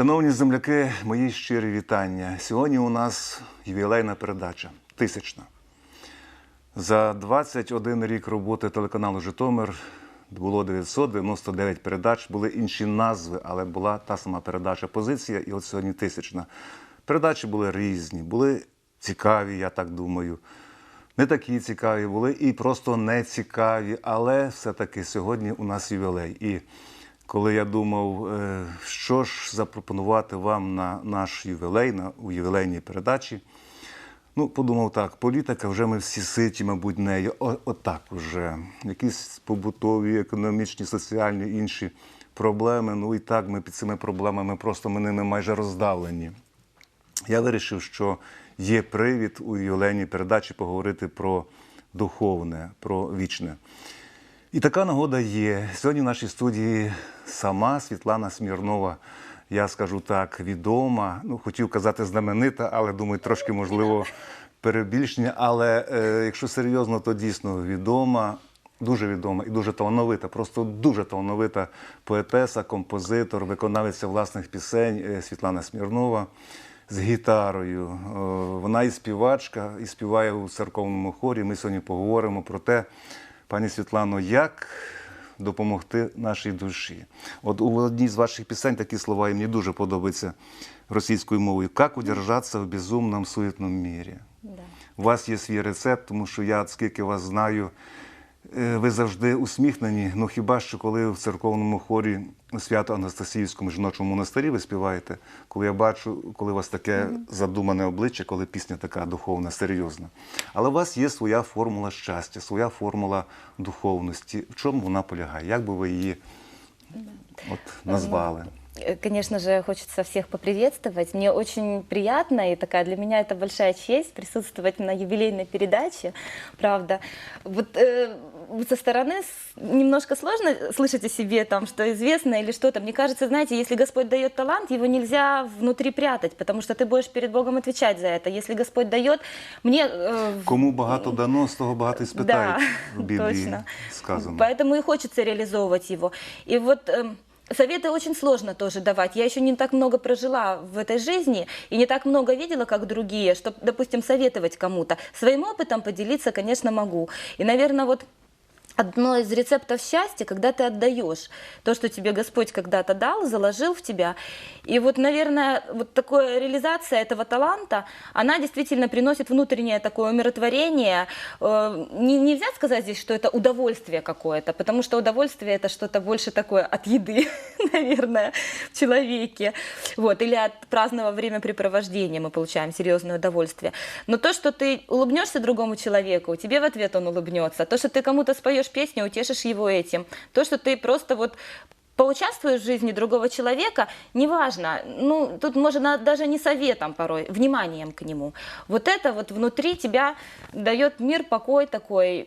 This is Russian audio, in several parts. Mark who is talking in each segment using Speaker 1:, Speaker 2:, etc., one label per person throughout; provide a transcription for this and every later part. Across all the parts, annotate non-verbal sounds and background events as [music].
Speaker 1: Шановні земляки, мої щирі вітання. Сьогодні у нас ювілейна передача тисячна. За 21 рік роботи телеканалу Житомир було 999 передач, були інші назви, але була та сама передача позиція, і от сьогодні тисячна. Передачі були різні, були цікаві, я так думаю. Не такі цікаві були і просто не цікаві, але все-таки сьогодні у нас ювілей. І коли я думав, е, що ж запропонувати вам на наш ювілей, на у ювілейній передачі, ну, подумав так, політика вже ми всі ситі, мабуть, нею. О- Отак уже. Якісь побутові, економічні, соціальні інші проблеми. Ну і так ми під цими проблемами просто ми ними майже роздавлені. Я вирішив, що є привід у ювілейній передачі поговорити про духовне, про вічне. І така нагода є. Сьогодні в нашій студії сама Світлана Смірнова, я скажу так, відома. Ну, хотів казати знаменита, але думаю, трошки можливо перебільшення. Але е, якщо серйозно, то дійсно відома, дуже відома і дуже талановита, просто дуже талановита поетеса, композитор, виконавиця власних пісень е, Світлана Смірнова з гітарою. Е, Вона і співачка, і співає у церковному хорі. Ми сьогодні поговоримо про те, пані Світлано, як допомогти нашій душі. От у одній з ваших пісень такі слова, і мені дуже подобаються російською мовою. Як удержатися в безумному суетному мірі?
Speaker 2: Да.
Speaker 1: У вас є свій рецепт, тому що я, скільки вас знаю, ви завжди усміхнені. Ну хіба що коли в церковному хорі у свято Анастасіївському жіночому монастирі ви співаєте, коли я бачу, коли у вас таке задумане обличчя, коли пісня така духовна, серйозна. Але у вас є своя формула щастя, своя формула духовності. В чому вона полягає? Як би ви її от, назвали?
Speaker 2: Э, Конечно же, хочется всех поприветствовать. Мне очень приятно, и такая для меня это большая честь присутствовать на юбилейной передаче. Правда, вот э, со стороны с- немножко сложно слышать о себе, там, что известно или что-то. Мне кажется, знаете, если Господь дает талант, его нельзя внутри прятать, потому что ты будешь перед Богом отвечать за это. Если Господь дает, мне... э, в-
Speaker 1: Кому багато дано, з того багато і спитають
Speaker 2: Да, [laughs]
Speaker 1: в Біблії
Speaker 2: точно.
Speaker 1: сказано.
Speaker 2: Поэтому и хочется реализовывать его. И вот эм, советы очень сложно тоже давать. Я еще не так много прожила в этой жизни и не так много видела, как другие, чтобы, допустим, советовать кому-то. Своим опытом поделиться, конечно, могу. И, наверное, вот Одно из рецептов счастья, когда ты отдаешь то, что тебе Господь когда-то дал, заложил в тебя. И вот, наверное, вот такая реализация этого таланта, она действительно приносит внутреннее такое умиротворение. Э, не- нельзя сказать здесь, что это удовольствие какое-то, потому что удовольствие это что-то больше такое от еды, [laughs] наверное, в человеке. Вот, или от праздного времяпрепровождения мы получаем серьезное удовольствие. Но то, что ты улыбнешься другому человеку, тебе в ответ он улыбнется. То, что ты кому-то споешь песню, утешишь его этим. То, что ты просто вот поучаствуешь в жизни другого человека, неважно, ну, тут можно даже не советом порой, вниманием к нему. Вот это вот внутри тебя дает мир, покой такой,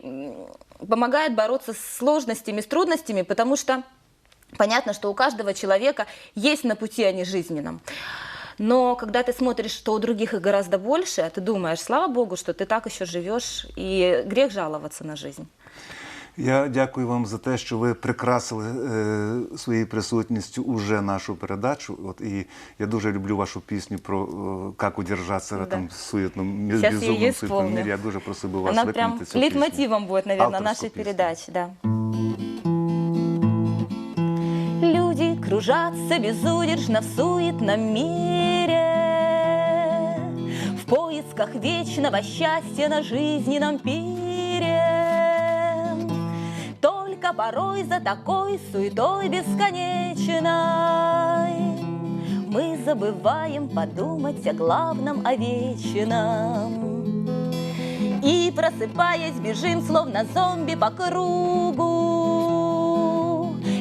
Speaker 2: помогает бороться с сложностями, с трудностями, потому что понятно, что у каждого человека есть на пути они жизненном. Но когда ты смотришь, что у других их гораздо больше, ты думаешь, слава Богу, что ты так еще живешь, и грех жаловаться на жизнь.
Speaker 1: Я дякую вам за те, що ви прикрасили е, своєю присутністю уже нашу передачу. От і я дуже люблю вашу пісню про е, як удержатися в
Speaker 2: Да.
Speaker 1: этом суетном,
Speaker 2: Щас я
Speaker 1: безумном
Speaker 2: її
Speaker 1: суетном
Speaker 2: вспомню.
Speaker 1: мірі. Я дуже просив би вас
Speaker 2: Она
Speaker 1: виконати
Speaker 2: прям
Speaker 1: цю пісню.
Speaker 2: лейтмотивом будет, наверное,
Speaker 1: Авторскую
Speaker 2: нашей
Speaker 1: песню.
Speaker 2: передачи, да. Люди кружатся безудержно в суетном мире В поисках вечного счастья на жизненном пире Только порой за такой суетой бесконечной Мы забываем подумать о главном, о вечном и просыпаясь, бежим, словно зомби по кругу.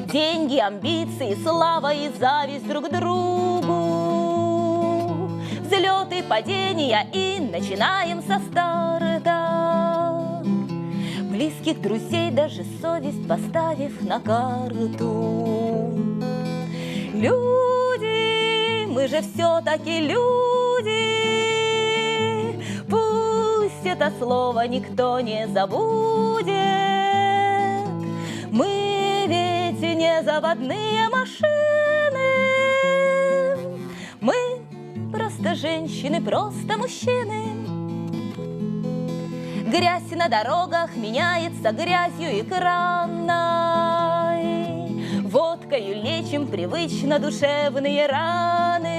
Speaker 2: Деньги, амбиции, слава и зависть друг другу. Взлеты, падения и начинаем со старта. Близких друзей даже совесть поставив на карту. Люди, мы же все-таки люди. Пусть это слово никто не забудет. Мы ведь не заводные машины. женщины, просто мужчины. Грязь на дорогах меняется грязью экранной. Водкою лечим привычно душевные раны.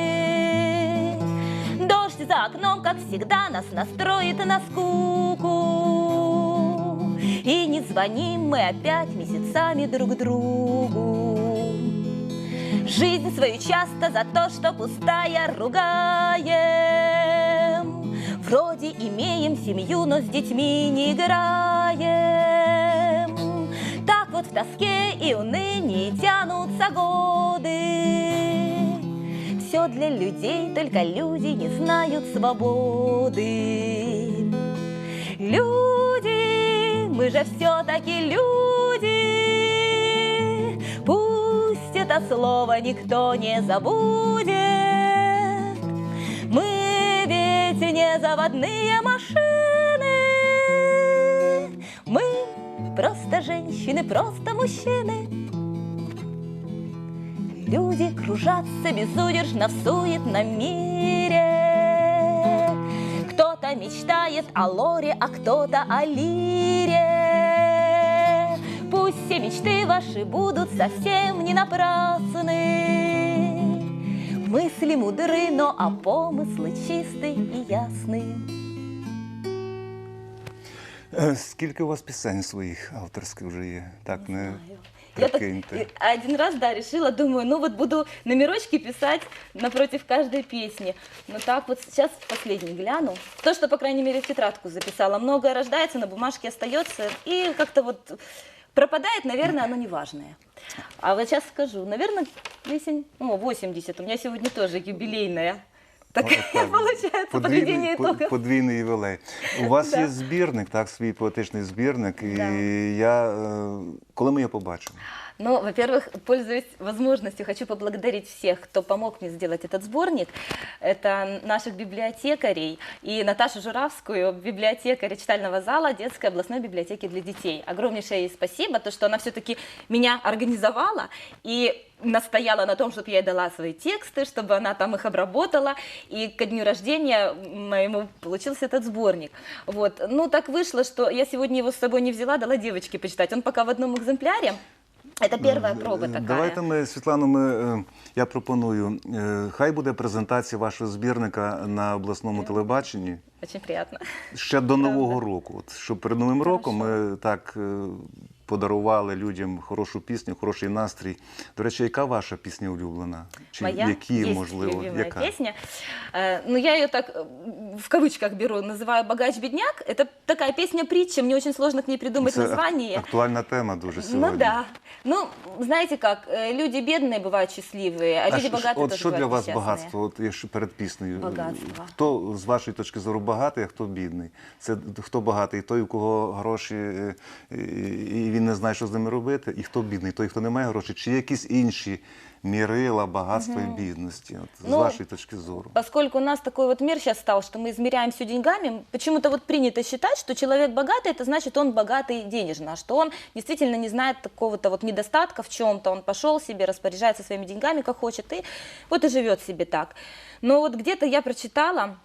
Speaker 2: Дождь за окном, как всегда, нас настроит на скуку. И не звоним мы опять месяцами друг другу. Жизнь свою часто за то, что пустая, ругаем. Вроде имеем семью, но с детьми не играем. Так вот в тоске и унынии тянутся годы. Все для людей, только люди не знают свободы. Люди, мы же все-таки люди. Пусть это слово никто не забудет. Мы ведь не заводные машины. Мы просто женщины, просто мужчины. Люди кружатся безудержно в суетном мире. Кто-то мечтает о лоре, а кто-то о лире. Пусть все мечты ваши будут совсем не напрасны Мысли мудры, но а помыслы чисты и ясны.
Speaker 1: Е, Скільки у вас пісень своїх авторських вже є? Так, не
Speaker 2: Я так
Speaker 1: прикиньте.
Speaker 2: э, один раз, да, решила, думаю, ну вот буду номерочки писать напротив каждой песни. Но так вот сейчас последний гляну. То, что, по крайней мере, в тетрадку записала. Многое рождается, на бумажке остается. И как-то вот пропадает, наверное, оно неважное. А вот сейчас скажу, наверное, песень, о, 80. У меня сегодня тоже юбилейная. Такая
Speaker 1: От так. [laughs]
Speaker 2: получается
Speaker 1: Подвійний,
Speaker 2: подведение
Speaker 1: по-
Speaker 2: итогов.
Speaker 1: подвійний ювілей. У вас
Speaker 2: Да.
Speaker 1: є збірник, так, свій поетичний збірник. І
Speaker 2: Да.
Speaker 1: я е, коли ми його побачимо?
Speaker 2: Ну, во-первых, пользуясь возможностью, хочу поблагодарить всех, кто помог мне сделать этот сборник. Это наших библиотекарей и Наташу Журавскую, библиотекаря читального зала детской областной библиотеки для детей. Огромнейшее ей спасибо, то, что она все-таки меня организовала и настояла на том, чтобы я ей дала свои тексты, чтобы она там их обработала, и ко дню рождения моему получился этот сборник. Вот. Ну, так вышло, что я сегодня его с собой не взяла, дала девочке почитать. Он пока в одном экземпляре. Это первая проба такая.
Speaker 1: Давайте ми, Світлано, ми, е, я пропоную, е, хай буде презентація вашого збірника на обласному телебаченні
Speaker 2: Очень приятно.
Speaker 1: ще до Нового року. От, щоб перед Новим роком ми так е, подарували людям хорошу пісню, хороший настрій. До речі, яка ваша пісня улюблена? Чи
Speaker 2: Моя
Speaker 1: які,
Speaker 2: есть
Speaker 1: можливо,
Speaker 2: любимая
Speaker 1: яка?
Speaker 2: песня. Э, Ну, я ее так э, в кавычках беру, называю «Богач-бедняк». Это такая песня-притча, мне очень сложно к ней придумать
Speaker 1: Це ак-
Speaker 2: название.
Speaker 1: актуальна тема дуже сьогодні.
Speaker 2: Ну да. Ну, знаете как, э, люди бедные бывают счастливые, а,
Speaker 1: А
Speaker 2: люди
Speaker 1: що-
Speaker 2: богатые
Speaker 1: от
Speaker 2: тоже
Speaker 1: що для
Speaker 2: бывают
Speaker 1: вас
Speaker 2: несчастные.
Speaker 1: багатство? От якщо перед піснею,
Speaker 2: Багатство.
Speaker 1: хто з вашої точки зору багатий, а хто бідний? Це хто багатий? Той, у кого гроші, е, і і він не знає, що з ними робити, і хто бідний? Той, хто не має грошей, чи є якісь інші мірила багатства і бідності? От, з
Speaker 2: Ну,
Speaker 1: вашої точки зору.
Speaker 2: Поскольку у нас такой вот мир сейчас стал, что мы измеряем все деньгами, почему-то вот принято считать, что человек богатый, это значит он богатый денежно, а что он действительно не знает такого-то вот недостатка в чем-то, он пошел себе, распоряжается своими деньгами, как хочет, и вот и живет себе так. Но вот где-то я прочитала, э,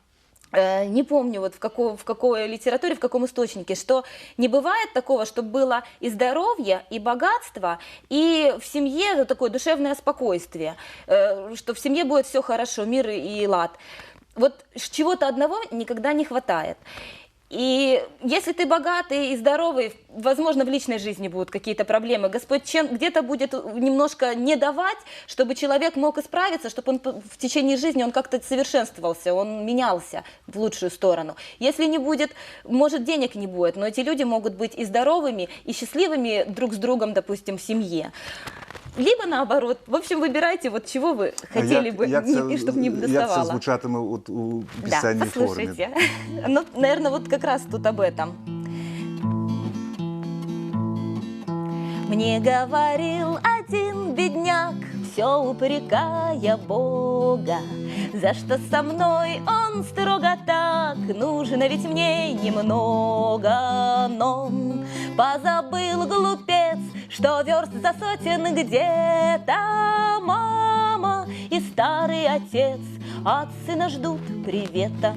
Speaker 2: не помню вот в какой, в какой литературе, в каком источнике, что не бывает такого, чтобы было и здоровье, и богатство, и в семье такое душевное спокойствие, э, что в семье будет все хорошо, мир и лад. Вот чего-то одного никогда не хватает. И если ты богатый и здоровый, возможно, в личной жизни будут какие-то проблемы. Господь чем где-то будет немножко не давать, чтобы человек мог исправиться, чтобы он в течение жизни он как-то совершенствовался, он менялся в лучшую сторону. Если не будет, может, денег не будет, но эти люди могут быть и здоровыми, и счастливыми друг с другом, допустим, в семье Либо наоборот. В общем, выбирайте, вот чего вы
Speaker 1: А
Speaker 2: хотели
Speaker 1: як,
Speaker 2: бы,
Speaker 1: як
Speaker 2: не-
Speaker 1: це,
Speaker 2: и чтобы не
Speaker 1: як це
Speaker 2: доставало.
Speaker 1: звучатиме от у
Speaker 2: Да,
Speaker 1: пісенній формі?
Speaker 2: послушайте. [laughs] Ну, наверное, вот как раз тут об этом. Мне говорил один бедняк, все упрекая Бога, За что со мной он строго так, нужно ведь мне немного, но позабыл глупец, что верст за сотен где-то мама и старый отец от сына ждут привета.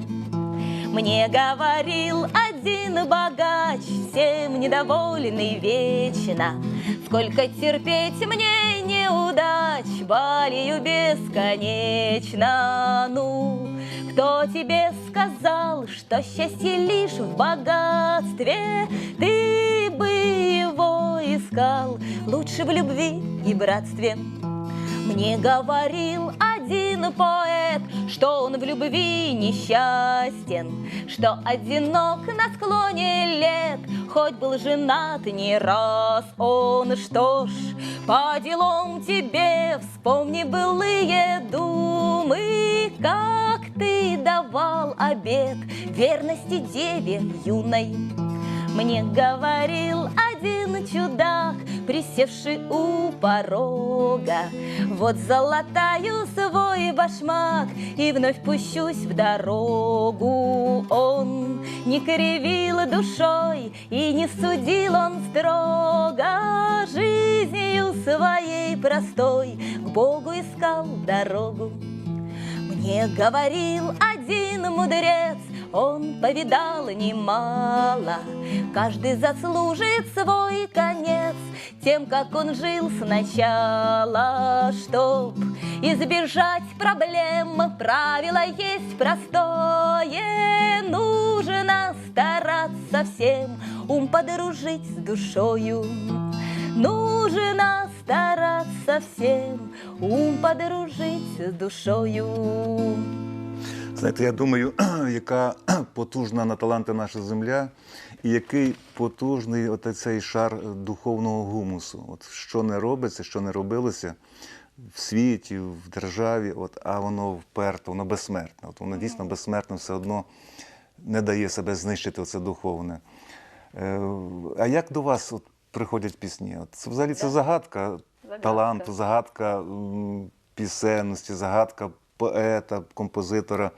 Speaker 2: Мне говорил один богач, всем недовольный вечно. Сколько терпеть мне неудач, болею бесконечно. Ну, кто тебе сказал, что счастье лишь в богатстве? Ты бы его искал лучше в любви и братстве. Мне говорил один поэт, что он в любви несчастен, что одинок на склоне лет, хоть был женат не раз. Он что ж, по делам тебе вспомни былые думы, как ты давал обет верности деве юной. Мне говорил один чудак, присевший у порога. Вот золотаю свой башмак и вновь пущусь в дорогу. Он не кривил душой и не судил он строго. Жизнью своей простой к Богу искал дорогу. Мне говорил один мудрец, он повидал немало. Каждый заслужит свой конец тем, как он жил сначала. Чтоб избежать проблем, правило есть простое. Нужно стараться всем ум подружить с душою. Нужно стараться всем ум подружить з душою.
Speaker 1: Знаєте, я думаю, [clears throat] яка [clears throat] потужна на таланти наша земля, і який потужний от цей шар духовного гумусу. От що не робиться, що не робилося в світі, в державі, от, а воно вперто, воно безсмертне. От воно дійсно безсмертне все одно не дає себе знищити оце духовне. Е, А як до вас от, приходять пісні? От, взагалі це загадка,
Speaker 2: Загадка.
Speaker 1: таланту, загадка пісенності, загадка поета, композитора,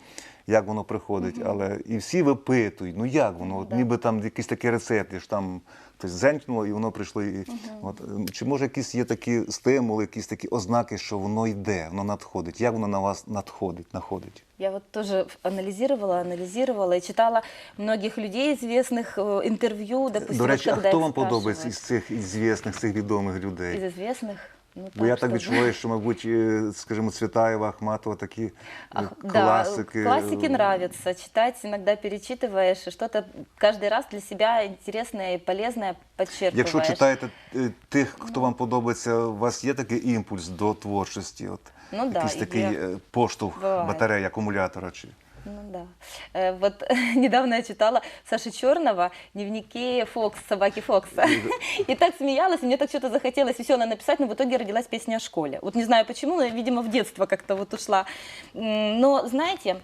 Speaker 1: як воно приходить. Але і всі випитують, ну як воно? От, ніби там якийсь такий рецепт, і ж там хтось зенькнуло, і воно прийшло. І, от, м, чи може якісь є такі стимули, якісь такі ознаки, що воно йде, воно надходить? Як воно на вас надходить, находить?
Speaker 2: Я вот тоже анализировала, анализировала и читала многих людей известных э, интервью, допустим,
Speaker 1: До
Speaker 2: вот
Speaker 1: речі, а
Speaker 2: когда
Speaker 1: хто
Speaker 2: их
Speaker 1: вам подобається
Speaker 2: спрашивают.
Speaker 1: із цих звісних, цих відомих людей?
Speaker 2: Из известных? Ну,
Speaker 1: Бо я
Speaker 2: что,
Speaker 1: так відчуваю, що, мабуть, е, скажімо, Цвітаєва, Ахматова, такі е,
Speaker 2: Ах,
Speaker 1: класики.
Speaker 2: Да, классики нравится читать, иногда перечитываешь, и что-то каждый раз для себя интересное и полезное подчеркиваешь.
Speaker 1: Якщо читаєте е, тих, хто вам подобається, у вас є такий імпульс до творчості? От,
Speaker 2: Ну да,
Speaker 1: якийсь такий
Speaker 2: ідея.
Speaker 1: е, поштовх
Speaker 2: Буває.
Speaker 1: батареї, акумулятора? Чи...
Speaker 2: Ну да. Э, Вот [laughs] недавно я читала Саши Черного дневники Фокс, собаки Фокса. [laughs] И так смеялась, мне так что-то захотелось весело написать, но в итоге родилась песня о школе. Вот не знаю почему, но, видимо, в детство как-то вот ушла. Но, знаете,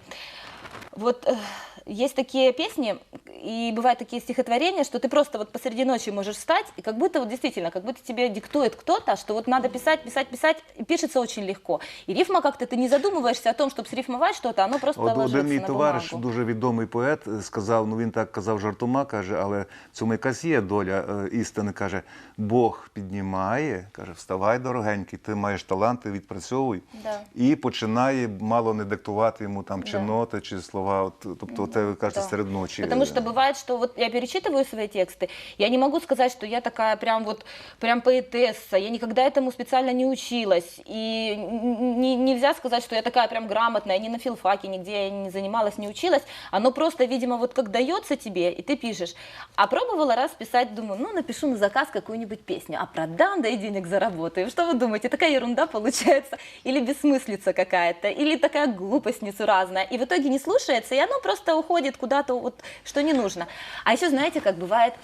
Speaker 2: вот э, есть такие песни, и бывают такие стихотворения, что ты просто вот посреди ночи можешь встать, и как будто вот действительно, как будто тебе диктует кто-то, что вот надо писать, писать, писать, и пишется очень легко. И рифма как-то, ты не задумываешься о том, чтобы срифмовать что-то, оно просто
Speaker 1: От
Speaker 2: ложится
Speaker 1: один мій
Speaker 2: на
Speaker 1: товариш,
Speaker 2: бумагу.
Speaker 1: дуже відомий поет, е, сказав, ну він так казав жартома, каже, але в цьому якась є доля е, істини. Каже, Бог піднімає, каже, вставай, дорогенький, ти маєш таланти, відпрацьовуй.
Speaker 2: Да.
Speaker 1: І починає мало не диктувати йому там чи
Speaker 2: Да.
Speaker 1: ноти, чи слова. От, тобто, те ви кажете
Speaker 2: Да.
Speaker 1: серед ночі.
Speaker 2: Потому что бывает, что вот я перечитываю свои тексты, я не могу сказать, что я такая прям вот прям поэтесса, я никогда этому специально не училась, и не- нельзя сказать, что я такая прям грамотная, ни на филфаке, нигде я не занималась, не училась, оно просто, видимо, вот как дается тебе, и ты пишешь. А пробовала раз писать, думаю, ну напишу на заказ какую-нибудь песню, а продам, да и денег заработаю. Что вы думаете, такая ерунда получается, или бессмыслица какая-то, или такая глупость несуразная, и в итоге не слушается, и оно просто уходит куда-то, вот, что не нужно. А еще, знаете, как бывает,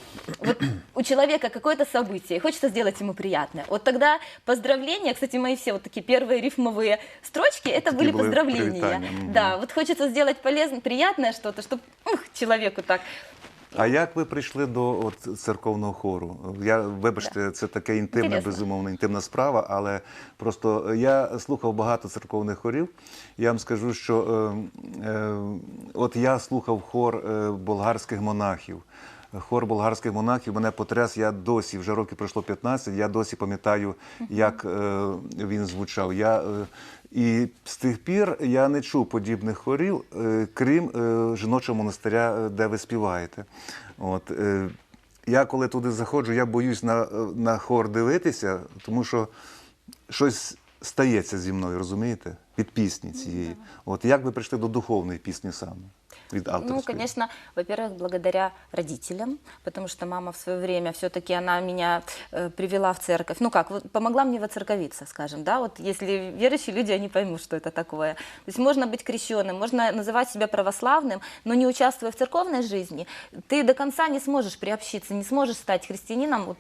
Speaker 2: вот у человека какое-то событие, и хочется сделать ему приятное. Вот тогда поздравления, кстати, мои все вот такие первые рифмовые строчки, это
Speaker 1: Такие
Speaker 2: были поздравления.
Speaker 1: привитания.
Speaker 2: Да, вот хочется сделать полезное, приятное что-то, чтобы человеку так.
Speaker 1: А як ви прийшли до от, церковного хору? Я, вибачте, це таке інтимне,
Speaker 2: Інтересно.
Speaker 1: безумовно, інтимна справа, але просто я слухав багато церковних хорів. Я вам скажу, що е, е, от я слухав хор е, болгарських монахів. Хор болгарських монахів мене потряс. Я досі, вже років пройшло 15, я досі пам'ятаю, як е, він звучав. Я, е, і з тих пір я не чув подібних хорів, е, крім жіночого монастиря, де ви співаєте. От, я коли туди заходжу, я боюсь на, на хор дивитися, тому що щось стається зі мною, розумієте? Від пісні цієї. От як ви прийшли до духовної пісні саме? Від авторської?
Speaker 2: Ну, конечно, во-первых, благодаря родителям, потому что мама в свое время все-таки она меня э, привела в церковь. Ну как, вот помогла мне воцерковиться, скажем, да. Вот если верующие люди, они поймут, что это такое. То есть можно быть крещенным, можно называть себя православным, но не участвуя в церковной жизни, ты до конца не сможешь приобщиться, не сможешь стать христианином. Вот,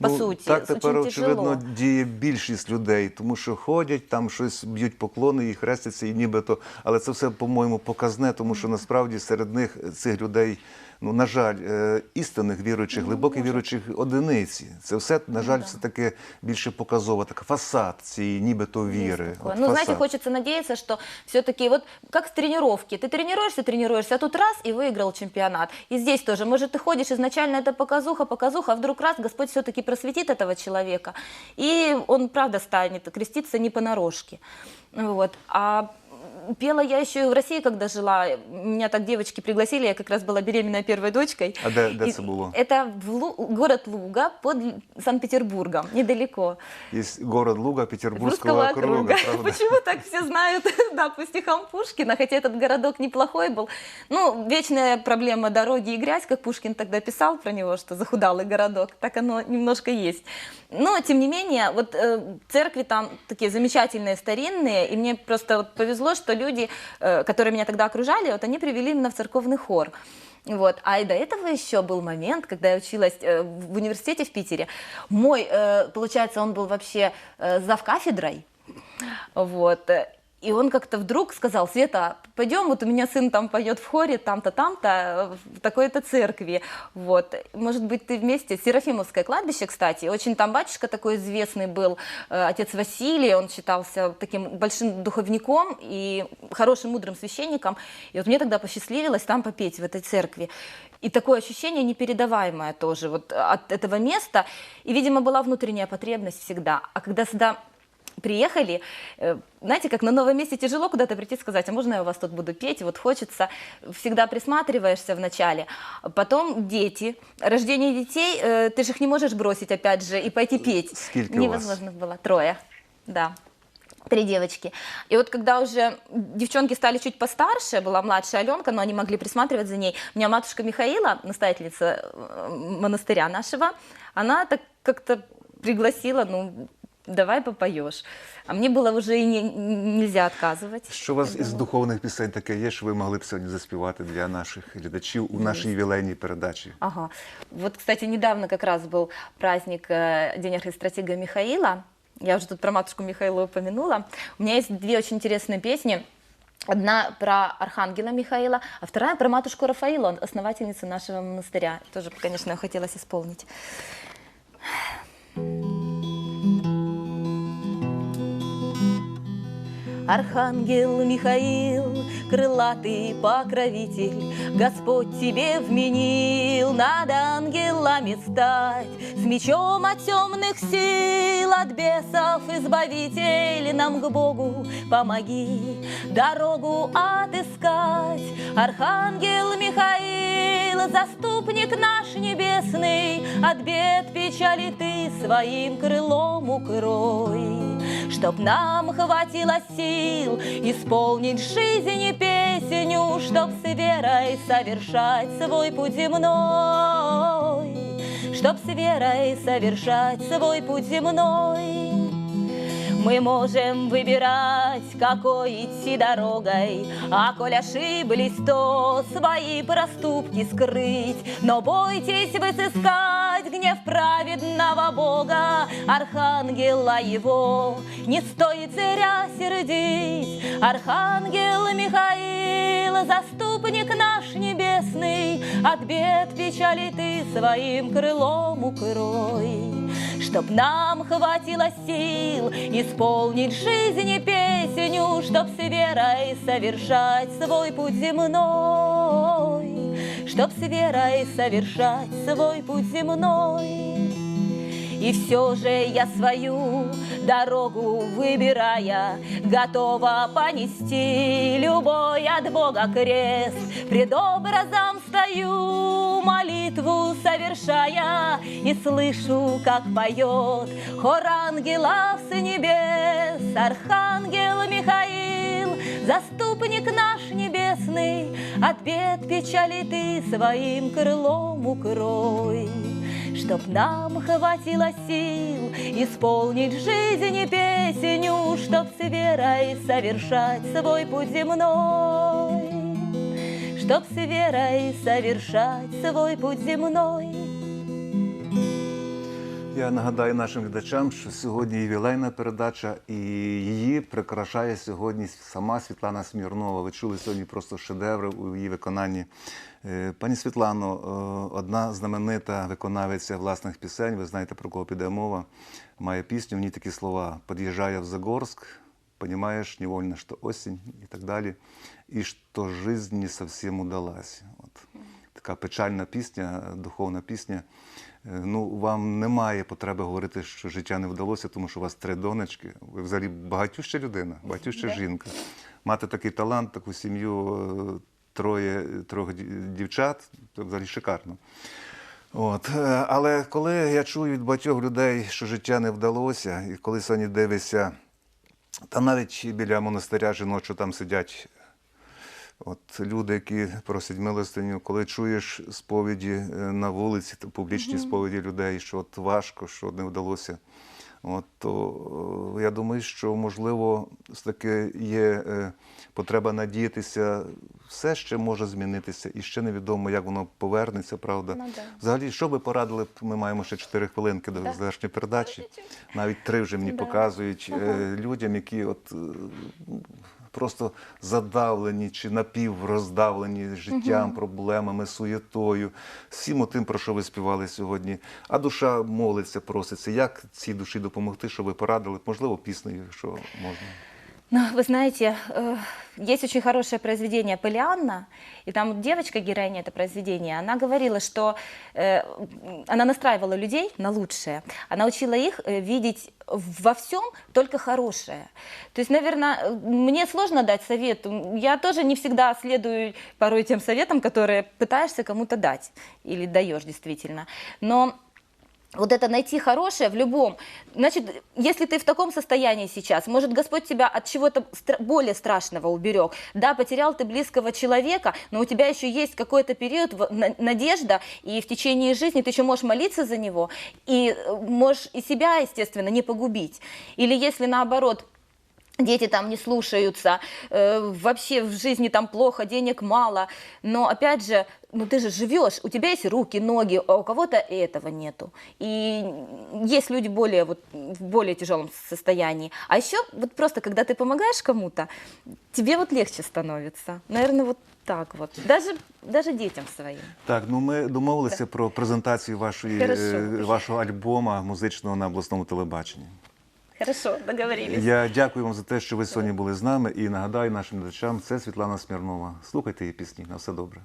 Speaker 2: по
Speaker 1: Ну,
Speaker 2: суті,
Speaker 1: Так тепер,
Speaker 2: очень
Speaker 1: очевидно,
Speaker 2: тяжело.
Speaker 1: діє більшість людей, тому що ходять, там щось б'ють поклони і хрестяться, і нібито. Але це все, по-моєму, показне, тому що насправді серед них цих людей, ну, на жаль, е, істинних віруючих, глибоко віруючих одиниці. Це все, на жаль, все таки більше показово, так фасад цієї нібито віри.
Speaker 2: Такое.
Speaker 1: От
Speaker 2: Ну, знаете,
Speaker 1: фасад.
Speaker 2: хочется надеяться, что все-таки вот как в тренировке. Ты тренируешься, тренируешься, а тут раз и выиграл чемпионат. И здесь тоже. Может, ты ходишь, изначально это показуха, показуха, а вдруг раз Господь все-таки просветит этого человека. И он, правда, станет креститься не понарошке. Вот. А пела я еще и в России, когда жила. Меня так девочки пригласили, я как раз была беременная первой дочкой.
Speaker 1: А це було?
Speaker 2: Это в Лу- город Луга под Санкт-Петербургом, недалеко.
Speaker 1: Є город Луга Петербургского округа,
Speaker 2: округа. [laughs] Почему так все знают, [laughs] да, по стихам Пушкина, хотя этот городок неплохой был. Ну, вечная проблема дороги и грязь, как Пушкин тогда писал про него, что захудалый городок, так оно немножко есть. Но, тем не менее, вот э, церкви там такие замечательные, старинные, и мне просто вот повезло, что люди, э, которые меня тогда окружали, вот они привели именно в церковный хор. Вот. А и до этого еще был момент, когда я училась э, в университете в Питере. Мой, э, получается, он был вообще э, зав кафедрой. Вот. И он как-то вдруг сказал, Света, пойдем, вот у меня сын там поет в хоре, там-то, там-то, в такой-то церкви. Вот. Может быть, ты вместе, Серафимовское кладбище, кстати, очень там батюшка такой известный был, э, отец Василий, он считался таким большим духовником и хорошим, мудрым священником. И вот мне тогда посчастливилось там попеть в этой церкви. И такое ощущение непередаваемое тоже вот от этого места. И, видимо, была внутренняя потребность всегда. А когда сюда приехали, э, знаете, как на новом месте тяжело куда-то прийти и сказать, а можно я у вас тут буду петь, вот хочется, всегда присматриваешься вначале, потом дети, рождение детей, э, ты же их не можешь бросить опять же и пойти петь.
Speaker 1: Вас?
Speaker 2: Невозможно было, трое, да. Три девочки. И вот когда уже девчонки стали чуть постарше, была младшая Аленка, но они могли присматривать за ней. У меня матушка Михаила, настоятельница э, монастыря нашего, она так как-то пригласила, ну, давай попоешь. А мне было уже и не- нельзя отказывать.
Speaker 1: Що у вас із духовних пісень таке є, що ви могли б сьогодні заспівати для наших глядачів у нашій ювілейній передачі?
Speaker 2: Ага. Вот, кстати, недавно как раз был праздник э, День архистратига Михаила. Я уже тут про матушку Михаила упомянула. У меня есть две очень интересные песни. Одна про архангела Михаила, а вторая про матушку Рафаила, основательницу нашего монастыря. Тоже, конечно, хотелось исполнить. Архангел Михаил, крылатый покровитель, Господь тебе вменил над ангелами стать, С мечом от темных сил, от бесов избавитель, Нам к Богу помоги дорогу отыскать. Архангел Михаил, заступник наш небесный, От бед печали ты своим крылом укрой. Чтоб нам хватило сил исполнить жизни песню, Чтоб с верой совершать свой путь земной, Чтоб с верой совершать свой путь земной. Мы можем выбирать, какой идти дорогой, А коль ошиблись, то свои проступки скрыть. Но бойтесь вы сыскать гнев праведного Бога, Архангела его не стоит зря сердить. Архангел Михаил, заступник наш небесный, От бед печали ты своим крылом укрой. Чтоб нам хватило сил исполнить жизни песню, Чтоб с верой совершать свой путь земной, Чтоб с верой совершать свой путь земной. И все же я свою дорогу выбирая, Готова понести любой от Бога крест. Пред образом стою, молитву совершая, И слышу, как поет хор ангелов с небес. Архангел Михаил, заступник наш небесный, От бед печали ты своим крылом укрой. Чтоб нам хватило сил исполнить жизни песню, Чтоб с верой совершать свой путь земной. Чтоб с верой совершать свой путь земной.
Speaker 1: Я нагадаю нашим глядачам, що сьогодні ювілейна передача, і її прикрашає сьогодні сама Світлана Смірнова. Ви чули сьогодні просто шедеври у її виконанні. Е, Пані Світлано, е, одна знаменита виконавиця власних пісень. Ви знаєте, про кого піде мова. Має пісню, в ній такі слова: «Под'їжджая в Загорськ, понимаешь невольно, что осень і так далі, і що жизнь не совсем удалась. От. Така печальна пісня, духовна пісня. Е, Ну, вам немає потреби говорити, що життя не вдалося, тому що у вас три донечки. Ви взагалі багатюща людина, багатюща жінка. Мати такий талант, таку сім'ю, е, троє трьох дівчат, це взагалі шикарно. От. е, Але коли я чую від багатьох людей, що життя не вдалося, і коли сьогодні дивишся, та навіть біля монастиря жіночого там сидять От люди, які просять милостиню, коли чуєш сповіді е, на вулиці, публічні сповіді людей, що от важко, що не вдалося, от, то е, я думаю, що можливо все-таки є е, потреба надіятися, все ще може змінитися, і ще невідомо, як воно повернеться, правда.
Speaker 2: Ну, да.
Speaker 1: Взагалі, що ви порадили, ми маємо ще 4 хвилинки до
Speaker 2: Да.
Speaker 1: завершення передачі, навіть три вже мені
Speaker 2: Да.
Speaker 1: показують е, людям, які от. Просто задавлені чи напівроздавлені життям, проблемами, суєтою, всім тим, про що ви співали сьогодні. А душа молиться, проситься. Як цій душі допомогти, що ви порадили? Можливо, піснею, якщо можна.
Speaker 2: Ну, вы знаете, э, есть очень хорошее произведение «Полианна», и там девочка, героиня это произведение, она говорила, что э, она настраивала людей на лучшее, она учила их э, видеть во всем только хорошее. То есть, наверное, мне сложно дать совет. Я тоже не всегда следую порой тем советам, которые пытаешься кому-то дать или даешь действительно. Но вот это найти хорошее в любом. Значит, если ты в таком состоянии сейчас, может, Господь тебя от чего-то более страшного уберег. Да, потерял ты близкого человека, но у тебя еще есть какой-то период, надежда, и в течение жизни ты еще можешь молиться за него, и э, можешь и себя, естественно, не погубить. Или если наоборот, дети там не слушаются, э, вообще в жизни там плохо, денег мало, но опять же, ну ты же живешь, у тебя есть руки, ноги, а у кого-то этого нету. И есть люди более вот в более тяжелом состоянии. А еще вот просто, когда ты помогаешь кому-то, тебе вот легче становится. Наверное, вот так вот. Даже, даже детям своим.
Speaker 1: Так, ну ми домовилися про презентацію вашої,
Speaker 2: Хорошо.
Speaker 1: е, вашого альбома музичного на обласному телебаченні.
Speaker 2: Хорошо, договорились.
Speaker 1: Я дякую вам за те, що ви сьогодні були з нами. І нагадаю нашим глядачам, це Світлана Смірнова. Слухайте її пісні. На все добре.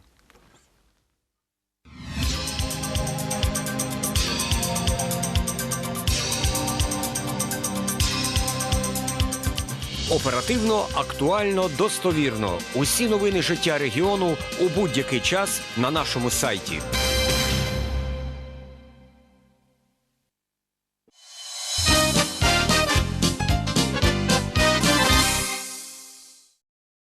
Speaker 3: Оперативно, актуально, достовірно. Усі новини життя регіону у будь-який час на нашому сайті.